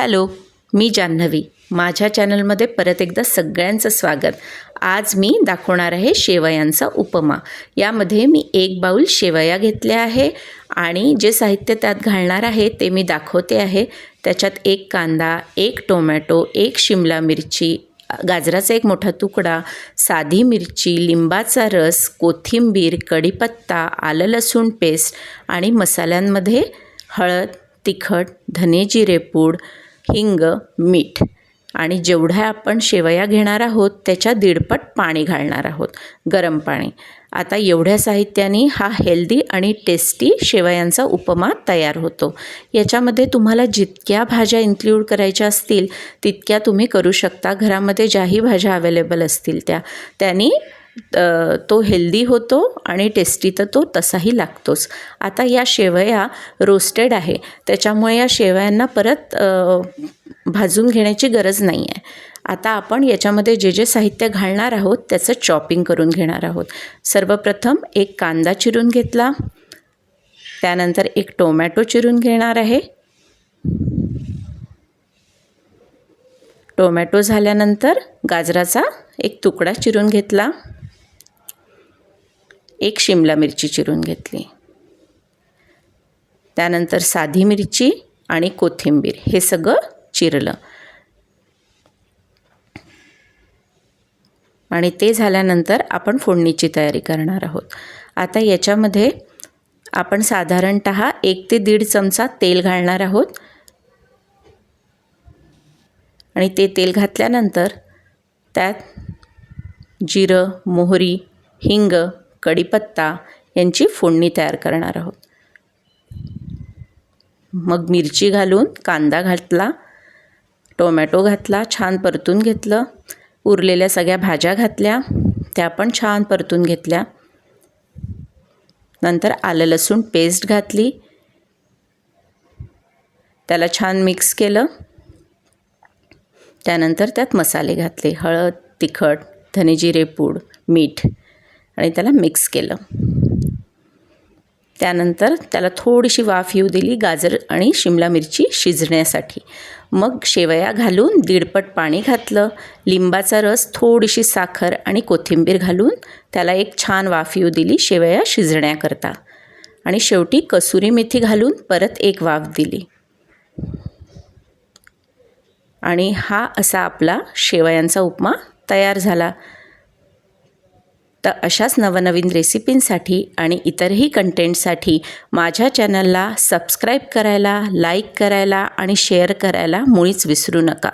Hello मी जान्हवी. माझ्या चॅनलमध्ये परत एकदा सगळ्यांचं स्वागत. आज मी दाखवणार आहे शेवयांचा उपमा. यामध्ये मी एक बाऊल शेवया घेतल्या आहे आणि जे साहित्य त्यात घालणार आहे ते मी दाखवते आहे. त्याच्यात एक कांदा एक टोमॅटो एक शिमला मिरची गाजराचा एक मोठा तुकडा साधी मिरची लिंबाचा रस कोथिंबीर कढीपत्ता आलं लसूण पेस्ट आणि मसाल्यांमध्ये हळद तिखट धने जिरेपूड हिंग मीठ आणि जेवढ्या आपण शेवया घेणार आहोत त्याच्या दीडपट पाणी घालणार आहोत गरम पाणी. आता एवढ्या साहित्याने हा हेल्दी आणि टेस्टी शेवयांचा उपमा तयार होतो. याच्यामध्ये तुम्हाला जितक्या भाज्या इन्क्ल्यूड करायच्या असतील तितक्या तुम्ही करू शकता. घरामध्ये ज्याही भाज्या अवेलेबल असतील त्या. त्यांनी तो हेल्दी होतो आणि टेस्टी तर तो तसाही लागतोच. आता या शेवया रोस्टेड आहे. त्याच्यामुळे या शेवयांना परत भाजून घेण्याची गरज नाही आहे आता आपण याच्यामध्ये जे जे साहित्य घालणार आहोत त्याचं चॉपिंग करून घेणार आहोत. सर्वप्रथम एक कांदा चिरून घेतला. त्यानंतर एक टोमॅटो चिरून घेणार आहे. टोमॅटो झाल्यानंतर गाजराचा एक तुकडा चिरून घेतला. एक शिमला मिरची चिरून घेतली. त्यानंतर साधी मिरची आणि कोथिंबीर हे सगळं चिरलं. आणि ते झाल्यानंतर आपण फोडणीची तयारी करणार आहोत. आता याच्यामध्ये आपण साधारणत एक ते दीड चमचा तेल घालणार आहोत. आणि ते तेल घातल्यानंतर त्यात जिरं मोहरी हिंग कढीपत्ता यांची फोडणी तयार करणार आहोत. मग मिरची घालून कांदा घातला टोमॅटो घातला छान परतून घेतलं उरलेल्या सगळ्या भाज्या घातल्या त्या पण छान परतून घेतल्या. नंतर आलं लसूण पेस्ट घातली. त्याला छान मिक्स केलं. त्यानंतर त्यात मसाले घातले हळद तिखट धनेजिरे पूड मीठ आणि त्याला मिक्स केलं. त्यानंतर त्याला थोडीशी वाफ येऊ दिली गाजर आणि शिमला मिरची शिजण्यासाठी. मग शेवया घालून दीडपट पाणी घातलं. लिंबाचा रस थोडीशी साखर आणि कोथिंबीर घालून त्याला एक छान वाफ येऊ दिली शेवया शिजण्याकरता. आणि शेवटी कसुरी मेथी घालून परत एक वाफ दिली. आणि हा असा आपला शेवयांचा उपमा तयार झाला. तर अशाच नवनवीन रेसिपींसाठी आणि इतरही कंटेंटसाठी माझ्या चॅनलला सबस्क्राईब करायला लाईक करायला आणि शेअर करायला मुळीच विसरू नका.